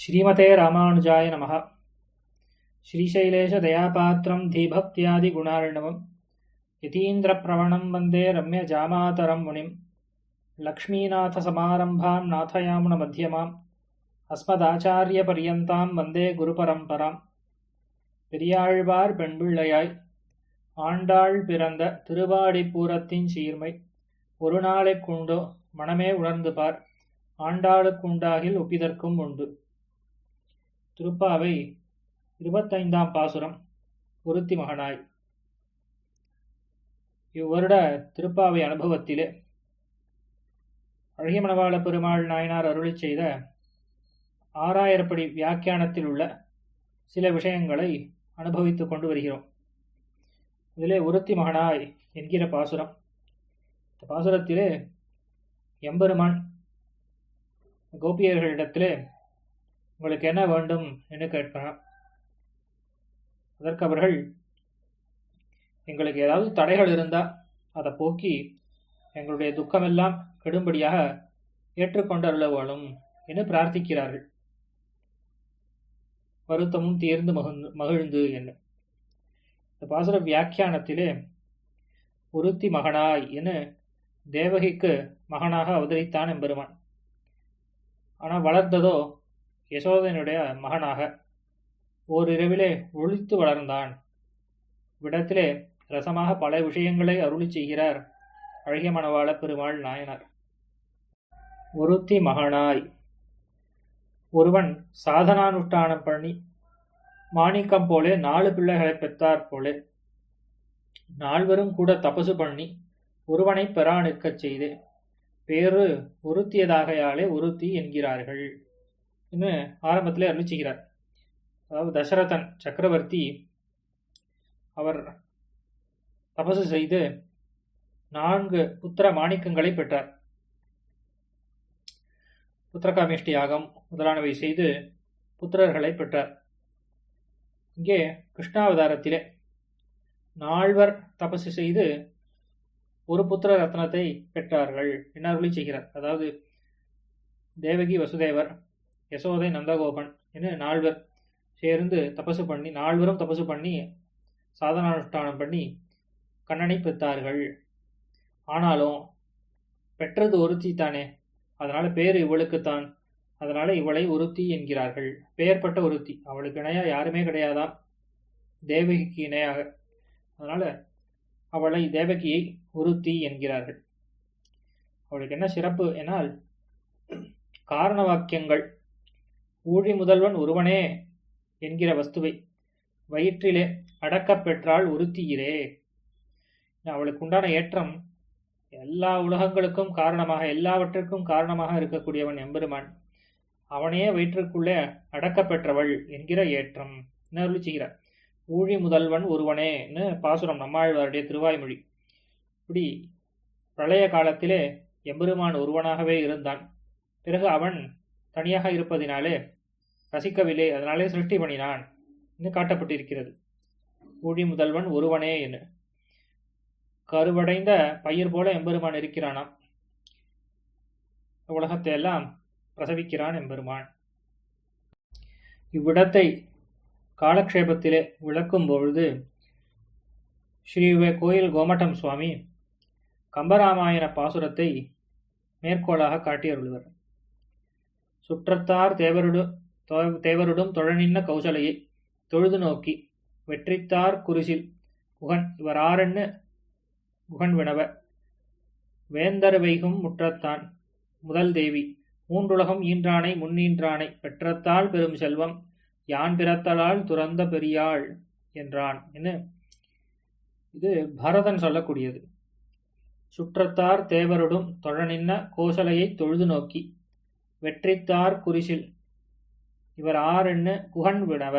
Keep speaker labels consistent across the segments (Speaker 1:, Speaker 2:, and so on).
Speaker 1: ஸ்ரீமதே ராமானுஜாய நம ஸ்ரீசைலேஷ தயாபாத்திரம் தீபக்தியாதி குணார்ணவம். யதீந்திர பிரவணம் வந்தே ரம்ய ஜாமாதரம் முனிம். லக்ஷ்மீநாத சமாரம்பாம் நாதயாமுன மத்தியமாம் அஸ்மதாச்சாரிய பரியந்தாம் வந்தே குரு பரம்பராம். பெரியாழ்வார் பெண்பிள்ளையாய். ஆண்டாள் பிறந்த திருவாடிப்பூரத்தின் சீர்மை. ஒரு நாளைக்குண்டோ மனமே உணர்ந்து பார் ஆண்டாளுக்குண்டாகில் ஒப்பிதற்கும் உண்டு. திருப்பாவை இருபத்தைந்தாம் பாசுரம் ஒருத்தி மகனாய். இவ்வருட திருப்பாவை அனுபவத்திலே அழகியமணவாள பெருமாள் நாயனார் அருளி செய்த ஆறாயிரப்படி வியாக்கியானத்தில் உள்ள சில விஷயங்களை அனுபவித்துக் கொண்டு வருகிறோம். இதிலே ஒருத்தி மகனாய் என்கிற பாசுரம். இந்த பாசுரத்திலே எம்பெருமான் கோபியர்களிடத்திலே உங்களுக்கு என்ன வேண்டும் என்று கேட்கிறான். அதற்கு அவர்கள் எங்களுக்கு ஏதாவது தடைகள் இருந்தால் அதை போக்கி எங்களுடைய துக்கமெல்லாம் கெடும்படியாக ஏற்றுக்கொண்டருள வேணும் என்று பிரார்த்திக்கிறார்கள். வருத்தமும் தீர்ந்து மகிழ்ந்து மகிழ்ந்து என்ன. இந்த பாசுர வியாக்கியானத்திலே ஒருத்தி மகனாய் என தேவகிக்கு மகனாக அவதரித்தான் எம்பெருமான். ஆனால் வளர்ந்ததோ யசோதனுடைய மகனாக ஓரிரவிலே ஒழித்து வளர்ந்தான். விடத்திலே ரசமாக பல விஷயங்களை அருளி செய்கிறார் அழகிய மணவாள பெருமாள் நாயனார். ஒருத்தி மகனாய். ஒருவன் சாதனானுஷ்டானம் பண்ணி மாணிக்கம் போலே நாலு பிள்ளைகளை பெற்றார் போலே. நால்வரும் கூட தபசு பண்ணி ஒருவனை பெறா நிற்கச் செய்து. பேரு ஒருத்தியதாகையாலே ஒருத்தி என்கிறார்கள். என்று ஆரம்பத்திலே செய்கிறார் அதாவது தசரதன் சக்கரவர்த்தி அவர் தபசு செய்து நான்கு புத்திர மாணிக்கங்களை பெற்றார். புத்திரகாமிஷ்டி யாகம் முதலானவை செய்து புத்திரர்களை பெற்றார். இங்கே கிருஷ்ணாவதாரத்திலே நால்வர் தபசு செய்து ஒரு புத்திர ரத்னத்தை பெற்றார்கள் என்ன அருளி செய்கிறார். அதாவது தேவகி வசுதேவர் யசோதை நந்தகோபன் என்று நால்வர் சேர்ந்து தபசு பண்ணி நால்வரும் தபசு பண்ணி சாதனானுஷ்டானம் பண்ணி கண்ணனை பெற்றார்கள். ஆனாலும் பெற்றது ஒருத்தி தானே. அதனால் பேர் இவளுக்குத்தான். அதனால் இவளை ஒருத்தி என்கிறார்கள். பெயர்பட்ட ஒருத்தி. அவளுக்கு இணையாக யாருமே கிடையாதாம் தேவகிக்கு இணையாக. அதனால் அவளை தேவகியை ஒருத்தி என்கிறார்கள். அவளுக்கு என்ன சிறப்பு என்னால் காரண வாக்கியங்கள் ஊழி முதல்வன் ஒருவனே என்கிற வஸ்துவை. வயிற்றிலே அடக்கப் பெற்றால் உறுத்தியிரே. அவளுக்கு உண்டான ஏற்றம் எல்லா உலகங்களுக்கும் காரணமாக எல்லாவற்றிற்கும் காரணமாக இருக்கக்கூடியவன் எம்பெருமான். அவனையே வயிற்றுக்குள்ளே அடக்கப் பெற்றவள் என்கிற ஏற்றம். என்ன செய்கிறார்? ஊழி முதல்வன் ஒருவனேன்னு பாசுரம் நம்மாழ்வாருடைய திருவாய்மொழி. இப்படி பிரளய காலத்திலே எம்பெருமான் ஒருவனாகவே இருந்தான். பிறகு அவன் தனியாக இருப்பதினாலே ரசிக்கவில்லை. அதனாலே சிருஷ்டி பண்ணினான் என்று காட்டப்பட்டிருக்கிறது. ஊழி முதல்வன் ஒருவனே என்று. கருவடைந்த பயிர் போல எம்பெருமான் இருக்கிறானாம். உலகத்தை எல்லாம் பிரசவிக்கிறான் எம்பெருமான். இவ்விடத்தை காலக்ஷேபத்திலே விளக்கும் பொழுது ஸ்ரீ கோயில் கோமட்டம் சுவாமி கம்பராமாயண பாசுரத்தை மேற்கோளாக காட்டியருள்வர். சுற்றத்தார் தேவருடு தேவருடும் தொழனின்ன கௌசலையை தொழுது நோக்கி வெற்றித்தார் குரிசில் குகன் இவர் ஆறென்னு குகன் வினவ வேந்தர் வைகும் முற்றத்தான் முதல் தேவி மூன்றுலகம் ஈன்றானை முன்னீன்றானை பெற்றத்தால் பெரும் செல்வம் யான் பிறத்தலால் துறந்த பெரியாள் என்றான். என்ன? இது பரதன் சொல்லக்கூடியது. சுற்றத்தார் தேவருடும் தொழனின்ன கோசலையை தொழுது நோக்கி வெற்றித்தார் குறிசில். இவர் ஆறுன்னு குகன் வினவ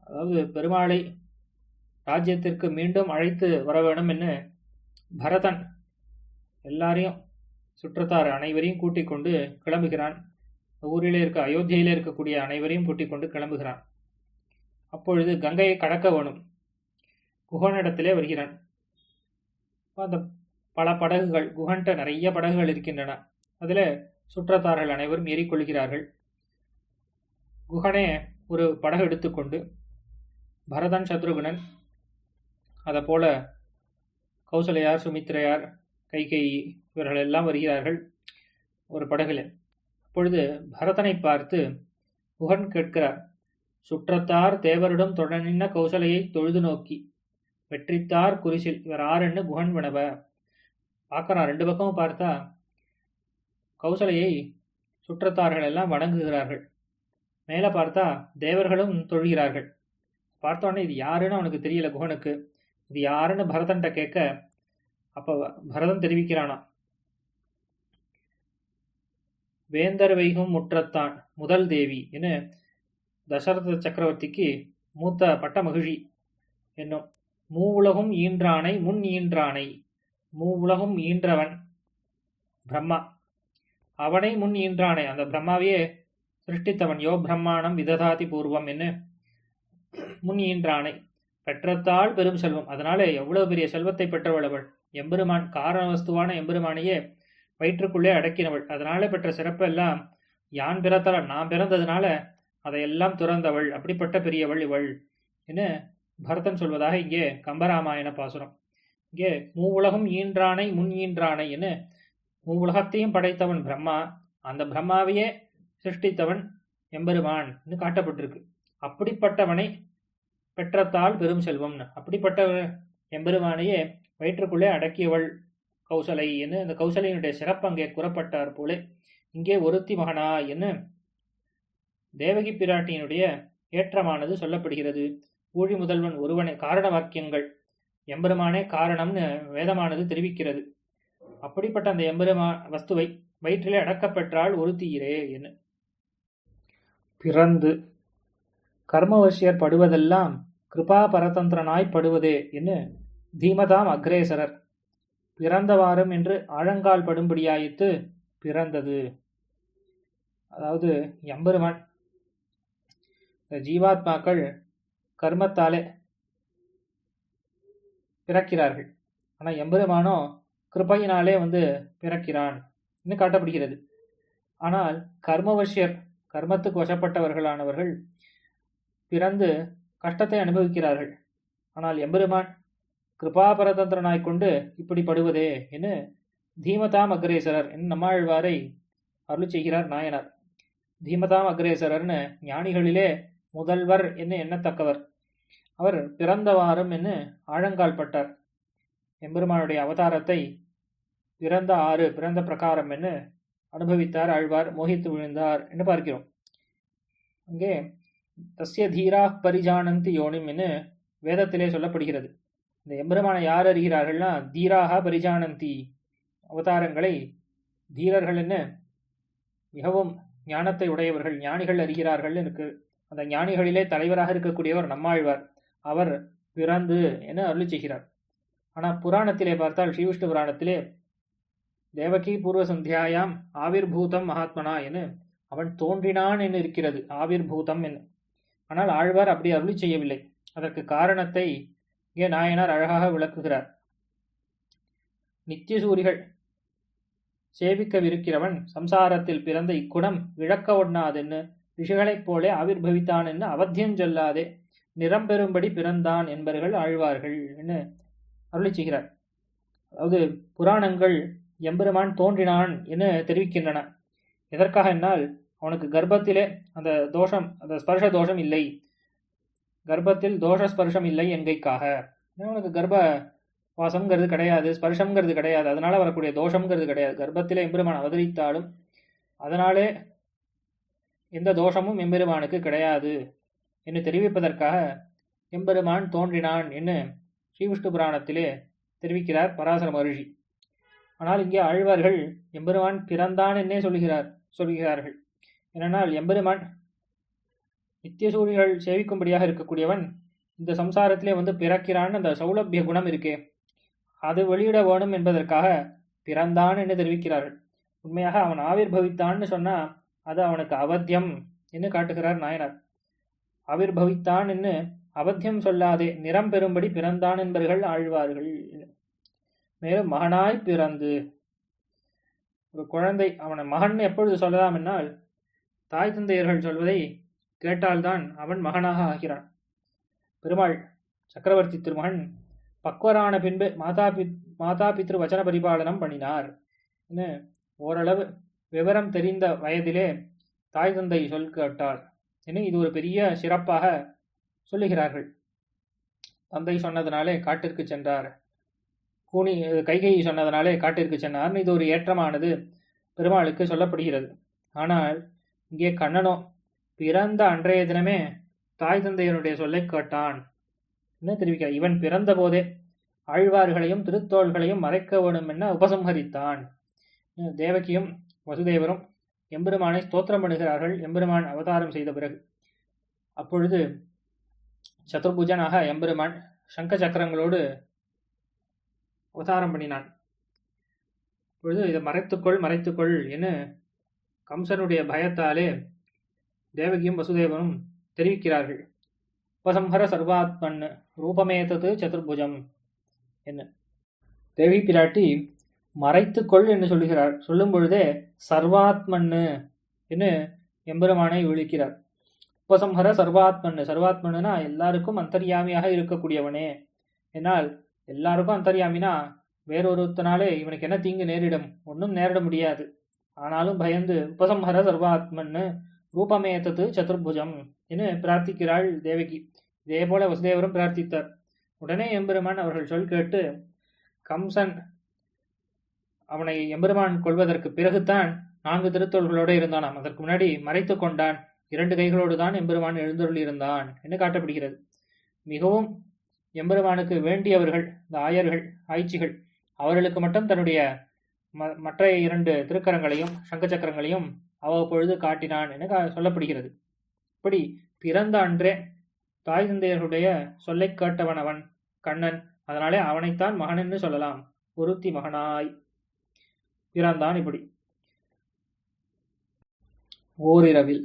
Speaker 1: அதாவது பெருமாளை ராஜ்யத்திற்கு மீண்டும் அழைத்து வர வேண்டும் என்று பரதன் எல்லாரையும் சுற்றத்தார் அனைவரையும் கூட்டிக் கொண்டு கிளம்புகிறான். ஊரிலே இருக்க அயோத்தியில் இருக்கக்கூடிய அனைவரையும் கூட்டிக் கொண்டு கிளம்புகிறான். அப்பொழுது கங்கையை கடக்க வேணும். குகனிடத்திலே வருகிறான். அந்த பல படகுகள் குகன்ட்ட நிறைய படகுகள் இருக்கின்றன. அதில் சுற்றத்தார்கள் அனைவரும் ஏறிக்கொள்கிறார்கள். குகனே ஒரு படகு எடுத்துக்கொண்டு பரதன் சத்ருகுணன் அதை போல கௌசலையார் சுமித்ரையார் கைகேயி இவர்கள் எல்லாம் வருகிறார்கள் ஒரு படகுல. அப்பொழுது பரதனை பார்த்து குகன் கேட்கிறார் சுற்றத்தார் தேவரிடம் தொடனின்ன கௌசலையை தொழுது நோக்கி வெற்றித்தார் குரிசில் இவர் ஆறுன்னு குகன் வினவ. பார்க்குறான் ரெண்டு பக்கமும் பார்த்தா கௌசலையை சுற்றத்தார்கள் எல்லாம் வணங்குகிறார்கள். மேலே பார்த்தா தேவர்களும் தொழுகிறார்கள். பார்த்தோன்னே இது யாருன்னு அவனுக்கு தெரியல குகனுக்கு. இது யாருன்னு பரதன்ட்ட கேட்க அப்போ பரதன் தெரிவிக்கிறானா வேந்தர் வைகும் முற்றத்தான் முதல் தேவி தசரத சக்கரவர்த்திக்கு மூத்த பட்ட மகிழி என்னும் மூவுலகும் ஈன்றானை முன் ஈன்றானை மூவுலகும் ஈன்றவன் பிரம்மா. அவனை முன் ஈன்றானே அந்த பிரம்மாவையே சிருஷ்டித்தவன். யோ பிரம்மாணம் விததாதி பூர்வம் என்று முன் ஈன்றானை பெற்றத்தால் பெரும் செல்வம். அதனாலே எவ்வளவு பெரிய செல்வத்தை பெற்றவள் அவள்? எம்பெருமான் காரண வஸ்துவான எம்பெருமானையே வயிற்றுக்குள்ளே அடக்கினவள். அதனாலே பெற்ற சிறப்பெல்லாம் யான் பிறத்தல நான் பிறந்ததுனால அதையெல்லாம் துறந்தவள். அப்படிப்பட்ட பெரியவள் இவள் என பரதன் சொல்வதாக இங்கே கம்பராமாயண பாசுரம். இங்கே மூவுலகம் ஈன்றானை முன் ஈன்றானை என மூவுலகத்தையும் படைத்தவன் பிரம்மா அந்த பிரம்மாவையே சிருஷ்டித்தவன் எம்பெருமான் காட்டப்பட்டிருக்கு. அப்படிப்பட்டவனை பெற்றத்தால் பெரும் செல்வம்னு அப்படிப்பட்ட எம்பெருமானையே வயிற்றுக்குள்ளே அடக்கியவள் கௌசலை என்று அந்த கௌசலையினுடைய சிறப்பு அங்கே கூறப்பட்டார் போலே இங்கே ஒருத்தி மகனா என்று தேவகி பிராட்டியினுடைய ஏற்றமானது சொல்லப்படுகிறது. ஊழி முதல்வன் ஒருவனை காரண வாக்கியங்கள். எம்பெருமானே காரணம்னு வேதமானது தெரிவிக்கிறது. அப்படிப்பட்ட அந்த எம்பெருமா வஸ்துவை வயிற்றிலே அடக்கப்பெற்றால் ஒருத்தீரே என்ன பிறந்து கர்மவசியர் படுவதெல்லாம் கிருபா பரதந்திரனாய் படுவதே என்று தீமதாம் அக்ரேசரர். பிறந்தவாறும் என்று ஆழங்கால் படும்படியாயித்து பிறந்தது. அதாவது எம்பெருமான் இந்த ஜீவாத்மாக்கள் கர்மத்தாலே பிறக்கிறார்கள். ஆனால் எம்பெருமானோ கிருபையினாலே வந்து பிறக்கிறான் என்று காட்டப்படுகிறது. ஆனால் கர்மவசியர் கர்மத்துக்கு வசப்பட்டவர்களானவர்கள் பிறந்து கஷ்டத்தை அனுபவிக்கிறார்கள். ஆனால் எம்பெருமான் கிருபாபரதந்திரனாய் கொண்டு இப்படி படுவதே என்று தீமதாம் அக்ரேசரர் என் நம்மாழ்வாரை அருள் செய்கிறார் நாயனார். தீமதாம் அக்ரேசரர்னு ஞானிகளிலே முதல்வர் என்று எண்ணத்தக்கவர். அவர் பிறந்தவாறும் என்று ஆழங்கால் பட்டார். எம்பெருமானுடைய அவதாரத்தை பிறந்த ஆறு பிறந்த பிரகாரம் என்று அனுபவித்தார் ஆழ்வார் மோகித்து விழுந்தார் என்று பார்க்கிறோம். அங்கே தஸ்ய தீரா பரிஜானந்தி யோனிம் என்று வேதத்திலே சொல்லப்படுகிறது. இந்த எம்பெருமானை யார் அறிகிறார்கள்னா தீராக பரிஜானந்தி அவதாரங்களை தீரர்கள் என்ன மிகவும் ஞானத்தை உடையவர்கள் ஞானிகள் அறிகிறார்கள் இருக்கு அந்த ஞானிகளிலே தலைவராக இருக்கக்கூடியவர் நம்மாழ்வார். அவர் பிறந்து என அருளி செய்கிறார். ஆனால் புராணத்திலே பார்த்தால் ஸ்ரீவிஷ்ணு புராணத்திலே தேவகி பூர்வ சந்தியாயாம் ஆவிர்பூதம் மகாத்மனா என அவன் தோன்றினான் என இருக்கிறது ஆவிர்பூதம் என. ஆனால் ஆழ்வார் அப்படி அருளி செய்யவில்லை. அதற்கு காரணத்தை இங்கே நாயனார் அழகாக விளக்குகிறார். நித்தியசூரிகள் சேவிக்கவிருக்கிறவன் சம்சாரத்தில் பிறந்த இக்குணம் இழக்க ஒண்ணாதென்னு ரிஷிகளைப் போலே ஆவிர்பவித்தான் என்று அவத்தியம் நிறம் பெறும்படி பிறந்தான் என்பவர்கள் ஆழ்வார்கள் என்று அருளி செய்கிறார். அதாவது புராணங்கள் எம்பெருமான் தோன்றினான் என்று தெரிவிக்கின்றன. எதற்காக என்னால் அவனுக்கு கர்ப்பத்திலே அந்த தோஷம் அந்த ஸ்பர்ஷ தோஷம் இல்லை. கர்ப்பத்தில் தோஷ ஸ்பர்ஷம் இல்லை என்கைக்காக அவனுக்கு கர்ப்ப வாசம்ங்கிறது கிடையாது ஸ்பர்ஷம்ங்கிறது கிடையாது அதனால் வரக்கூடிய தோஷம்ங்கிறது கிடையாது. கர்ப்பத்திலே எம்பெருமான் அவதரித்தாலும் அதனாலே எந்த தோஷமும் எம்பெருமானுக்கு கிடையாது என்று தெரிவிப்பதற்காக எம்பெருமான் தோன்றினான் என்று ஸ்ரீவிஷ்ணு புராணத்திலே தெரிவிக்கிறார் பராசர மகர்ஷி. ஆனால் இங்கே ஆழ்வார்கள் எம்பெருமான் பிறந்தான் என்னே சொல்கிறார் சொல்கிறார்கள் ஏனென்றால் எம்பெருமான் நித்தியசூரிகள் சேவிக்கும்படியாக இருக்கக்கூடியவன் இந்த சம்சாரத்திலே வந்து பிறக்கிறான் அந்த சௌலபிய குணம் இருக்கே. அது வெளியிட வேணும் என்பதற்காக பிறந்தான் என்று தெரிவிக்கிறார்கள் உண்மையாக அவன் ஆவிர்பவித்தான்னு சொன்னால் அது அவனுக்கு அவத்தியம் என்று காட்டுகிறார் நாயனார். ஆவிர்பவித்தான் என்று அவத்தியம் சொல்லாதே நிறம் பெறும்படி பிறந்தான் என்பர்கள் ஆழ்வார்கள். மேலும் மகனாய் பிறந்து. ஒரு குழந்தை அவனை மகன் எப்பொழுது சொல்லலாம் என்னால் தாய் தந்தையர்கள் சொல்வதை கேட்டால்தான் அவன் மகனாக ஆகிறான். பெருமாள் சக்கரவர்த்தி திருமகன் பக்வரான பின்பு மாதா பி மாதா பித்ரு வச்சன பரிபாலனம் பண்ணினார். என்ன ஓரளவு விவரம் தெரிந்த வயதிலே தாய் தந்தை சொல் கேட்டார். என இது ஒரு பெரிய சிறப்பாக சொல்லுகிறார்கள். தந்தை சொன்னதுனாலே காட்டிற்கு சென்றார். கூனி கைகை சொன்னதனாலே காட்டிற்கு சென்றார். இது ஒரு ஏற்றமானது பெருமாளுக்கு சொல்லப்படுகிறது. ஆனால் இங்கே கண்ணனோ பிறந்த அன்றைய தினமே தாய் தந்தையனுடைய சொல்லை கேட்டான். என்ன தெரிவிக்கிறார்? இவன் பிறந்த போதே ஆழ்வார்களையும் திருத்தோள்களையும் மறைக்க வேண்டும் என உபசம்ஹரித்தான். தேவகியும் வசுதேவரும் எம்பெருமானை ஸ்தோத்திரம் பண்ணுகிறார்கள். எம்பெருமான் அவதாரம் செய்த பிறகு. அப்பொழுது சதுர்புஜனாக எம்பெருமான் சங்க சக்கரங்களோடு உதாரம் பண்ணினான். பொழுது இதை மறைத்துக்கொள் மறைத்துக்கொள் என்று கம்சனுடைய பயத்தாலே தேவகியும் வசுதேவனும் தெரிவிக்கிறார்கள். உபசம்ஹர சர்வாத்மன் ரூபமேதது சதுர்புஜம் என்ன தேவி பிராட்டி மறைத்துக்கொள் என்று சொல்லுகிறார். சொல்லும் பொழுதே சர்வாத்மன்னு என்று எம்பெருமானை விழிக்கிறார். உபசம்ஹர சர்வாத்மன்னு சர்வாத்மன்னுனா எல்லாருக்கும் அந்தர்யாமியாக இருக்கக்கூடியவனே என்னால் எல்லாருக்கும் அந்தரியாமினா வேறொருத்தனாலே இவனுக்கு என்ன தீங்கு நேரிடும்? ஒன்றும் நேரிட முடியாது. ஆனாலும் பயந்து உபசம்ஹர சர்வாத்மன்னு ரூபமேத்தது சதுர்புஜம் என்று பிரார்த்திக்கிறாள் தேவகி. இதே போல வசுதேவரும் பிரார்த்தித்தார். உடனே எம்பெருமான் அவர்கள் சொல் கேட்டு கம்சன் அவனை எம்பெருமான் கொள்வதற்கு பிறகுதான் நான்கு திருத்தோள்களோடு இருந்தானாம். அதற்கு முன்னாடி மறைத்து கொண்டான். இரண்டு கைகளோடு தான் எம்பெருமான் எழுந்தருள் இருந்தான் என்று காட்டப்படுகிறது. மிகவும் எம்பெருமானுக்கு வேண்டியவர்கள் இந்த ஆயர்கள் ஆய்ச்சிகள் அவர்களுக்கு மட்டும் தன்னுடைய மற்ற இரண்டு திருக்கரங்களையும் சங்க சக்கரங்களையும் அவ்வப்பொழுது காட்டினான் என சொல்லப்படுகிறது. இப்படி பிறந்த அன்றே தாய் தந்தையர்களுடைய சொல்லை கேட்டவன் அவன் கண்ணன். அதனாலே அவனைத்தான் மகன் என்று சொல்லலாம். ஒருத்தி மகனாய். பிறந்தான் இப்படி. ஓரிரவில்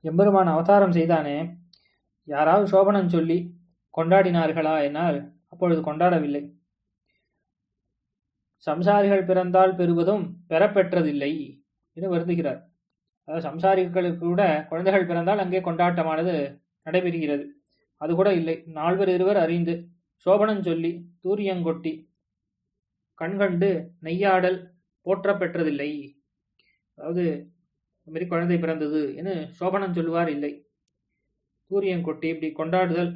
Speaker 1: எம்பெருமான் அவதாரம் செய்தானே? யாராவது சோபனம் சொல்லி கொண்டாடினார்களா என்னால் அப்பொழுது கொண்டாடவில்லை. சம்சாரிகள் பிறந்தால் பெறுவதும் பெறப்பெற்றதில்லை என்று வருந்துகிறார். அதாவது சம்சாரிகளுக்கு கூட குழந்தைகள் பிறந்தால் அங்கே கொண்டாட்டமானது நடைபெறுகிறது. அது கூட இல்லை. நால்வர் இருவர் அறிந்து சோபனம் சொல்லி தூரியங்கொட்டி கண்கண்டு நெய்யாடல் போற்ற பெற்றதில்லை அதாவது இந்த மாதிரி குழந்தை பிறந்தது என சோபனம் சொல்லுவார் இல்லை. சூரியன் கொட்டி இப்படி கொண்டாடுதல்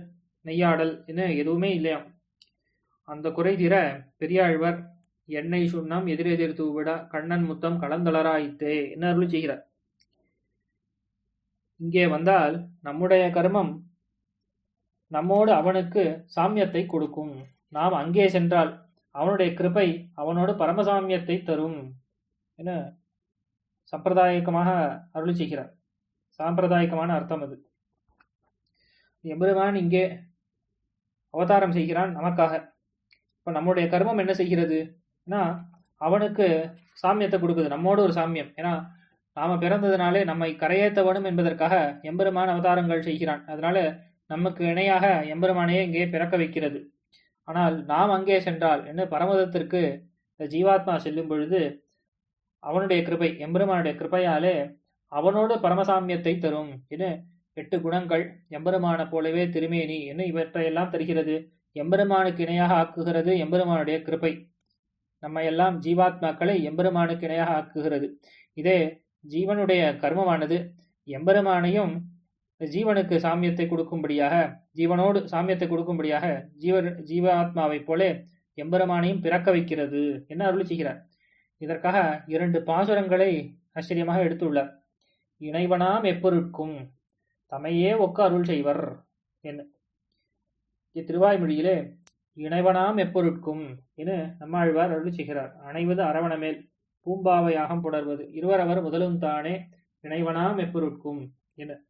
Speaker 1: நெய்யாடல் என எதுவுமே இல்லையாம் அந்த குறை தீர பெரியாழ்வார் எண்ணெய் சுண்ணம் எதிரெதிர் தூவிடா கண்ணன் முத்தம் கலந்தளராயித்தே என்ன அருள் செய்கிறார். இங்கே வந்தால் நம்முடைய கர்மம் நம்மோடு அவனுக்கு சாமியத்தை கொடுக்கும். நாம் அங்கே சென்றால் அவனுடைய கிருபை அவனோடு பரமசாமியத்தை தரும் என சம்பிரதாயக்கமாக அருள் செய்கிறார். சாம்பிரதாயகமான அர்த்தம் அது. எம்பெருமான் இங்கே அவதாரம் செய்கிறான் நமக்காக. இப்போ நம்முடைய கர்மம் என்ன செய்கிறது? ஏன்னா அவனுக்கு சாமியத்தை கொடுக்குது. நம்மோட ஒரு சாமியம். ஏன்னா நாம் பிறந்ததுனாலே நம்மை கரையேற்ற வேணும் என்பதற்காக எம்பெருமான் அவதாரங்கள் செய்கிறான். அதனால நமக்கு இணையாக எம்பெருமானையே இங்கே பிறக்க வைக்கிறது. ஆனால் நாம் அங்கே சென்றால் என்ன? பரமதத்திற்கு இந்த ஜீவாத்மா செல்லும் பொழுது அவனுடைய கிருபை எம்பெருமானுடைய கிருபையாலே அவனோடு பரமசாமியத்தை தரும். என எட்டு குணங்கள். எம்பெருமான போலவே திருமேனி என்ன இவற்றையெல்லாம் தருகிறது? எம்பெருமானுக்கு இணையாக ஆக்குகிறது எம்பெருமானுடைய கிருப்பை நம்ம எல்லாம் ஜீவாத்மாக்களை எம்பெருமானுக்கு இணையாக ஆக்குகிறது. இதே ஜீவனுடைய கர்மமானது எம்பெருமானையும் ஜீவனுக்கு சாமியத்தை கொடுக்கும்படியாக ஜீவனோடு சாமியத்தை கொடுக்கும்படியாக ஜீவ ஜீவாத்மாவைப் போலே எம்பெருமானையும் பிறக்க வைக்கிறது என்ன அருள் செய்கிறார். இதற்காக இரண்டு பாசுரங்களை ஆச்சரியமாக எடுத்துள்ளார். இணைவனாம் எப்பொருட்கும். தமையே ஒக்க அருள் செய்வர் என்ன இத்திருவாய்மொழியிலே இணைவனாம் எப்பொருட்கும் என நம்மாழ்வார் அருள் செய்கிறார். அணைவது அரவணமேல் பூம்பாவையாகம் புடர்வது இருவரவர் முதலும் தானே இணைவனாம் எப்பொருட்கும் என.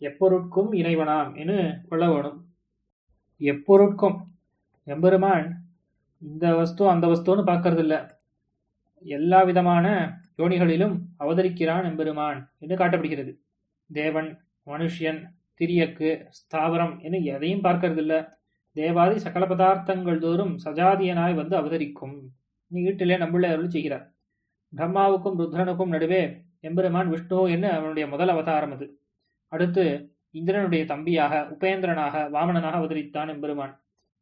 Speaker 1: எப்பொருட்கும் இணைவனாம் என கொள்ள வேணும். எப்பொருட்கும்? எம்பெருமான் இந்த வஸ்து அந்த வஸ்துன்னு பார்க்கறதில்ல. எல்லா விதமான யோனிகளிலும் அவதரிக்கிறான் எம்பெருமான் என்று காட்டப்படுகிறது. தேவன் மனுஷியன் திரியக்கு ஸ்தாவரம் என எதையும் பார்க்கறதில்ல. தேவாதி சகல பதார்த்தங்கள் தோறும் சஜாதியனாய் வந்து அவதரிக்கும். வீட்டிலே நம்மளே அருள் செய்கிறார். பிரம்மாவுக்கும் ருத்ரனுக்கும் நடுவே எம்பெருமான் விஷ்ணு என்று அவனுடைய முதல் அவதாரம் அது. அடுத்து இந்திரனுடைய தம்பியாக உபேந்திரனாக வாமனனாக அவதரித்தான் எம்பெருமான்.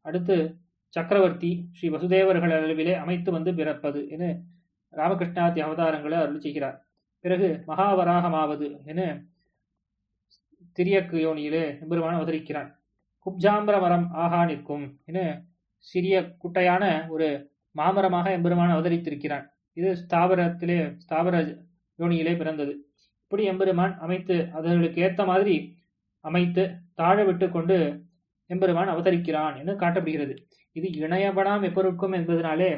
Speaker 1: அடுத்து சக்கரவர்த்தி ஸ்ரீ வசுதேவர்கள் அளவிலே அமைத்து வந்து பிறப்பது என ராமகிருஷ்ணாதி அவதாரங்களை அருள் செய்கிறார். பிறகு மகாவராகமாவது என திரியக்கு யோனியிலே எம்பெருமான் அவதரிக்கிறான். குப்ஜாம்பர மரம் ஆகா நிற்கும் என சிறிய குட்டையான ஒரு மாமரமாக எம்பெருமான் அவதரித்திருக்கிறான். இது ஸ்தாபரத்திலே ஸ்தாபர யோனியிலே பிறந்தது. இப்படி எம்பெருமான் அமைத்து அதற்கு ஏற்ற மாதிரி அமைத்து தாழ விட்டு கொண்டு எம்பெருமான் அவதரிக்கிறான் என்று காட்டப்படுகிறது. இது இணையபடாம் எப்பொருட்கும் என்பதனாலே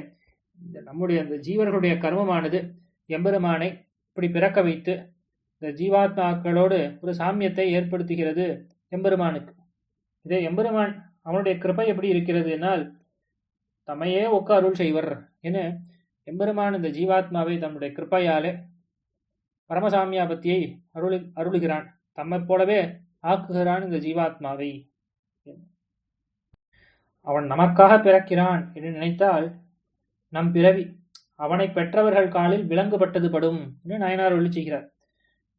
Speaker 1: இந்த நம்முடைய அந்த ஜீவர்களுடைய கர்மமானது எம்பெருமானை இப்படி பிறக்க வைத்து இந்த ஜீவாத்மாக்களோடு ஒரு சாமியத்தை ஏற்படுத்துகிறது எம்பெருமானுக்கு. இதே எம்பெருமான் அவனுடைய கிருபை எப்படி இருக்கிறது என்னால் தம்மையே ஒக்க அருள் செய்வர் என எம்பெருமான் இந்த ஜீவாத்மாவை தன்னுடைய கிருப்பையாலே பரமசாமியாபத்தியை அருளி அருளுகிறான். தம்மைப் போலவே ஆக்குகிறான் இந்த ஜீவாத்மாவை. அவன் நமக்காக பிறக்கிறான் என்று நினைத்தால் நம் பிறவி அவனை பெற்றவர்கள் காலில் விலங்குபட்டது படும் என்று நயனார் ஒளி செய்கிறார்.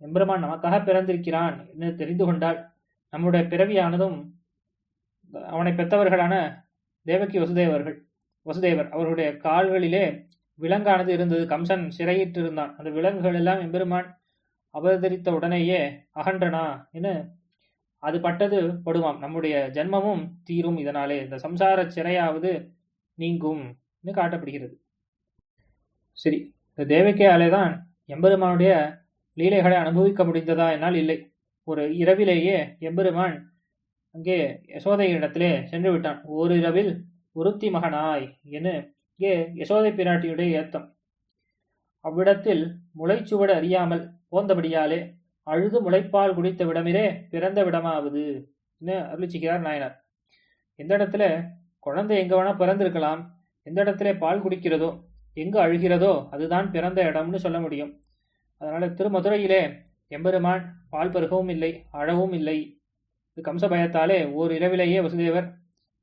Speaker 1: எம்பெருமான் நமக்காக பிறந்திருக்கிறான் என்று தெரிந்து கொண்டால் நம்முடைய பிறவியானதும் அவனை பெற்றவர்களான தேவகி வசுதேவர்கள் வசுதேவர் அவர்களுடைய கால்களிலே விலங்கானது இருந்தது. கம்சன் சிறையிட்டிருந்தான். அந்த விலங்குகள் எல்லாம் எம்பெருமான் அவதரித்த உடனேயே அகன்றனா என அது பட்டது படுவாம் நம்முடைய ஜென்மமும் தீரும் இதனாலே இந்த சம்சார சிறையாவது நீங்கும் என்று காட்டப்படுகிறது. சரி இந்த தேவக்கையாலே தான் எம்பெருமானுடைய லீலைகளை அனுபவிக்க முடிந்ததா என்னால் இல்லை. ஒரு இரவிலேயே எம்பெருமான் அங்கே யசோதை இடத்திலே சென்று விட்டான். ஓரிரவில் ஒருத்தி மகனாய் என இங்கே யசோதை பிராட்டியுடைய ஏத்தம். அவ்விடத்தில் முளைச்சுவடு அறியாமல் போந்தபடியாலே அழுது முளைப்பால் குடித்த விடமிரே பிறந்த விடமாவது அருளிச்சிக்கிறார் நாயனார். எந்த இடத்துல குழந்தை எங்க வேணா பிறந்திருக்கலாம் எந்த இடத்துல பால் குடிக்கிறதோ எங்கு அழுகிறதோ அதுதான் பிறந்த இடம்னு சொல்ல முடியும். அதனால் திருமதுரையிலே எம்பெருமான் பால் பருகவும் இல்லை அழவும் இல்லை. இது கம்சபயத்தாலே ஓர் இரவிலேயே வசுதேவர்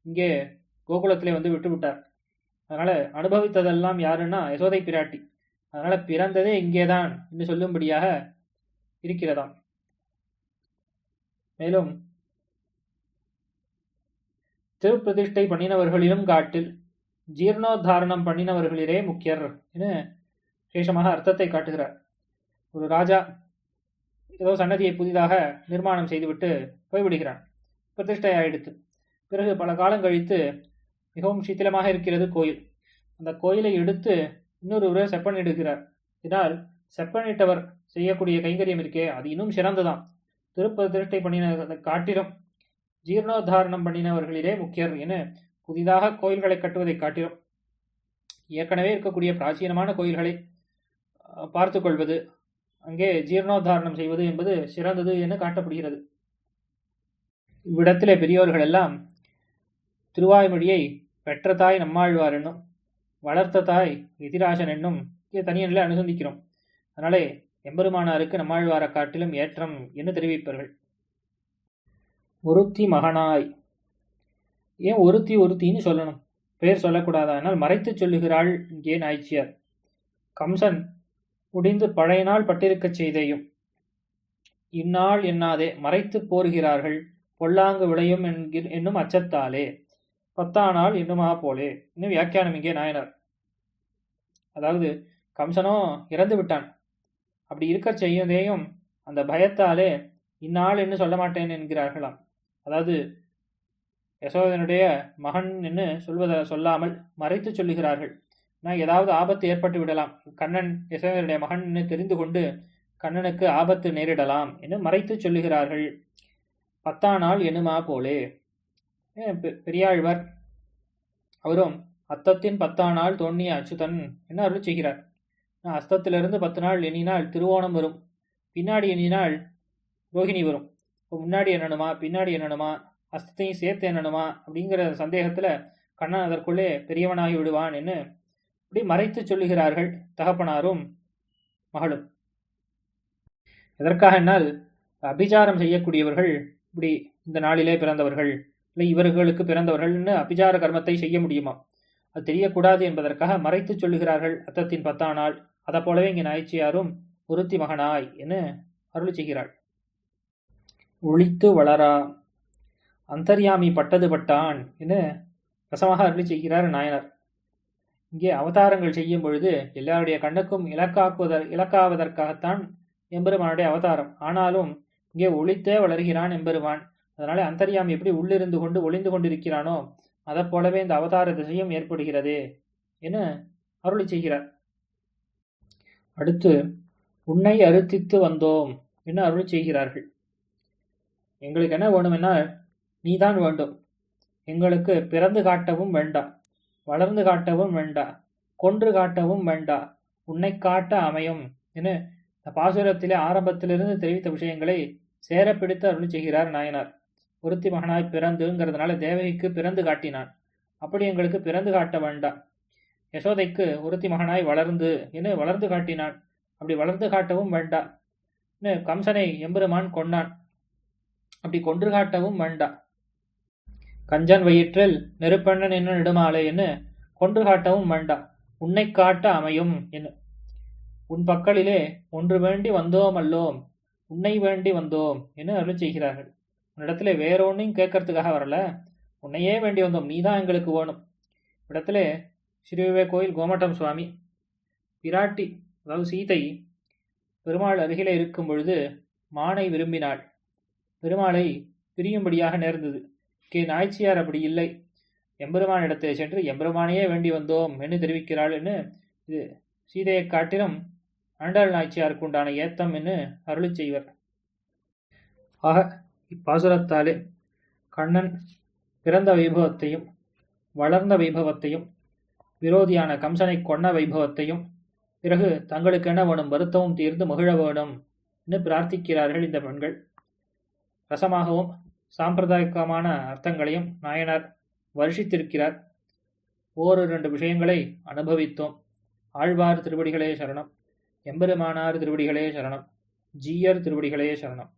Speaker 1: இங்கே கோகுலத்திலே வந்து விட்டு விட்டார் அனுபவித்ததெல்லாம் யாருன்னா யசோதை பிராட்டி. அதனால் பிறந்ததே இங்கேதான் என்று சொல்லும்படியாக இருக்கிறதாம். மேலும் திருப்பிரதிஷ்டை பண்ணினவர்களிலும் காட்டில் ஜீர்ணோத்தாரணம் பண்ணினவர்களிலே முக்கியர் என விசேஷமாக அர்த்தத்தை காட்டுகிறார். ஒரு ராஜா ஏதோ சன்னதியை புதிதாக நிர்மாணம் செய்துவிட்டு போய்விடுகிறான். பிரதிஷ்டை ஆயிடுத்து பிறகு பல காலம் கழித்து மிகவும் சீத்திலமாக இருக்கிறது கோயில். அந்த கோயிலை எடுத்து இன்னொருவரே செப்பனிடுகிறார் இதனால் செப்பனிட்டவர் செய்யக்கூடிய கைங்கரியம் இருக்கே அது இன்னும் சிறந்ததாம். திருப்பதிஷ்டை பண்ணின காட்டிலும் ஜீர்ணோத்தாரணம் பண்ணினவர்களிலே முக்கியர் என புதிதாக கோயில்களை கட்டுவதை காட்டிலும். ஏற்கனவே இருக்கக்கூடிய பிராச்சீனமான கோயில்களை பார்த்து கொள்வது அங்கே ஜீர்ணோத்தாரணம் செய்வது என்பது சிறந்தது என காட்டப்படுகிறது. இவ்விடத்திலே பெரியோர்கள் எல்லாம் திருவாய்மொழியை பெற்ற தாய் நம்மாழ்வார் என்னும் வளர்த்த தாய் எதிராசன் என்னும் தனியனில் அனுசந்திக்கிறோம். அதனாலே எம்பெருமானாருக்கு நம்மாழ்வாரை காட்டிலும் ஏற்றம் என்று தெரிவிப்பார்கள். ஒருத்தி மகனாய். ஏன் ஒருத்தி ஒருத்தின்னு சொல்லணும்? பெயர் சொல்லக்கூடாதா? என்னால் மறைத்து சொல்லுகிறாள் இங்கே நாய்ச்சியார் கம்சன் முடிந்து பழைய நாள் பட்டிருக்கச் செய்தேயும். இந்நாள் எண்ணாதே மறைத்து போர்கிறார்கள் பொல்லாங்கு விளையும் என்கிற என்னும் அச்சத்தாலே. பத்தா நாள் இன்னுமா போலே. இன்னும் வியாக்கியானம் இங்கே நாயனர். அதாவது கம்சனோ இறந்து விட்டான். அப்படி இருக்க செய்யதையும் அந்த பயத்தாலே இந்நாள் என்று சொல்ல மாட்டேன் என்கிறார்களாம். அதாவது யசோதனுடைய மகன் என்று சொல்வத சொல்லாமல் மறைத்து சொல்லுகிறார்கள். ஏதாவது ஆபத்து ஏற்பட்டு விடலாம். கண்ணன் யசோதனுடைய மகன் தெரிந்து கொண்டு கண்ணனுக்கு ஆபத்து நேரிடலாம் என்று மறைத்து சொல்லுகிறார்கள். பத்தா நாள் எனுமா போலே. பெரியாழ்வர் அவரும் அத்தத்தின் பத்தா நாள் தோன்னிய அச்சுதன் என்ன அருள் செய்கிறார்? அஸ்தத்திலிருந்து பத்து நாள் எண்ணினால் திருவோணம் வரும். பின்னாடி எண்ணினால் ரோஹிணி வரும். இப்போ முன்னாடி என்னணுமா பின்னாடி என்னணுமா அஸ்தத்தையும் சேர்த்து என்னணுமா அப்படிங்கிற சந்தேகத்தில் கண்ணன் அதற்குள்ளே பெரியவனாகி விடுவான் என்று இப்படி மறைத்து சொல்லுகிறார்கள் தகப்பனாரும் மகளும். எதற்காக என்னால் அபிச்சாரம் செய்யக்கூடியவர்கள் இப்படி இந்த நாளிலே பிறந்தவர்கள் இல்லை இவர்களுக்கு பிறந்தவர்கள்னு அபிச்சார கர்மத்தை செய்ய முடியுமா? அது தெரியக்கூடாது என்பதற்காக மறைத்து சொல்லுகிறார்கள் அத்தத்தின் பத்தா நாள். அதை போலவே இங்கே நாய்ச்சியாரும் ஒருத்தி மகனாய் என அருள் செய்கிறாள். ஒழித்து வளரா அந்தர்யாமி பட்டது பட்டான் என ரசமாக அருள் செய்கிறார் நாயனார். இங்கே அவதாரங்கள் செய்யும் பொழுது எல்லாருடைய கண்ணுக்கும் இலக்காக்குவதற் இலக்காவதற்காகத்தான் எம்பெருமானுடைய அவதாரம். ஆனாலும் இங்கே ஒளித்தே வளர்கிறான் எம்பெருமான். அதனால அந்தரியாம் எப்படி உள்ளிருந்து கொண்டு ஒளிந்து கொண்டிருக்கிறானோ அதை போலவே இந்த அவதார திசையும் ஏற்படுகிறது என அருளி செய்கிறார். அடுத்து உன்னை அறுத்தித்து வந்தோம் என அருளி செய்கிறார்கள். எங்களுக்கு என்ன வேணுமென்னா நீதான் வேண்டும். எங்களுக்கு பிறந்து காட்டவும் வேண்டாம். வளர்ந்து காட்டவும் வேண்டா கொன்று காட்டவும் வேண்டா உன்னை காட்ட அமையும் என இந்த பாசுரத்திலே ஆரம்பத்திலிருந்து தெரிவித்த விஷயங்களை சேர பிடித்து அருள் செய்கிறார் நாயனார். ஒருத்தி மகனாய் பிறந்துங்கிறதுனால தேவகிக்கு பிறந்து காட்டினான். அப்படி எங்களுக்கு பிறந்து காட்ட வேண்டாம் யசோதைக்கு ஒருத்தி மகனாய் வளர்ந்து என வளர்ந்து காட்டினான். அப்படி வளர்ந்து காட்டவும் வேண்டாம் இன்னும் கம்சனை எம்பெருமான் கொண்டான் அப்படி கொன்று காட்டவும் வேண்டாம் கஞ்சன் வயிற்றில் நெருப்பண்ணன் என்ன நெடுமாலைன்னு கொன்று காட்டவும் வேண்டாம் உன்னை காட்ட அமையும் என்ன உன் பக்கலிலே ஒன்று வேண்டி வந்தோம் அல்லோம். உன்னை வேண்டி வந்தோம் என அருள் செய்கிறார்கள். உன்னிடத்துல வேற ஒன்றையும் கேட்கறதுக்காக வரல. உன்னையே வேண்டி வந்தோம். நீதான் எங்களுக்கு வேணும். இடத்துல ஸ்ரீவிவே கோயில் கோமட்டம் சுவாமி. பிராட்டி அதாவது சீதை பெருமாள் அருகிலே இருக்கும் பொழுது மானை விரும்பினாள். பெருமாளை பிரியும்படியாக நேர்ந்தது. கே நாய்ச்சியார் அப்படி இல்லை. எம்பெருமான் இடத்தை சென்று எம்பெருமானையே வேண்டி வந்தோம் என்று தெரிவிக்கிறாள் என்று இது சீதையை காட்டிலும் ஆண்டாள் நாய்ச்சியாருக்கு உண்டான ஏத்தம் என்று அருளி செய்வர். ஆக இப்பாசுரத்தாலே கண்ணன் பிறந்த வைபவத்தையும் வளர்ந்த வைபவத்தையும் விரோதியான கம்சனை கொன்ன வைபவத்தையும் பிறகு தங்களுக்கு என்ன வேணும் வருத்தமும் தீர்ந்து மகிழ வேணும் என்று பிரார்த்திக்கிறார்கள் இந்த பெண்கள். ரசமாகவும் சாம்பிரதாயிகமான அர்த்தங்களையும் நாயனார் வருஷித்திருக்கிறார். ஓரு ரெண்டு விஷயங்களை அனுபவித்தோம். ஆழ்வார் திருவடிகளே சரணம். எம்பெருமானார் திருவடிகளே சரணம். ஜீயர் திருவடிகளே சரணம்.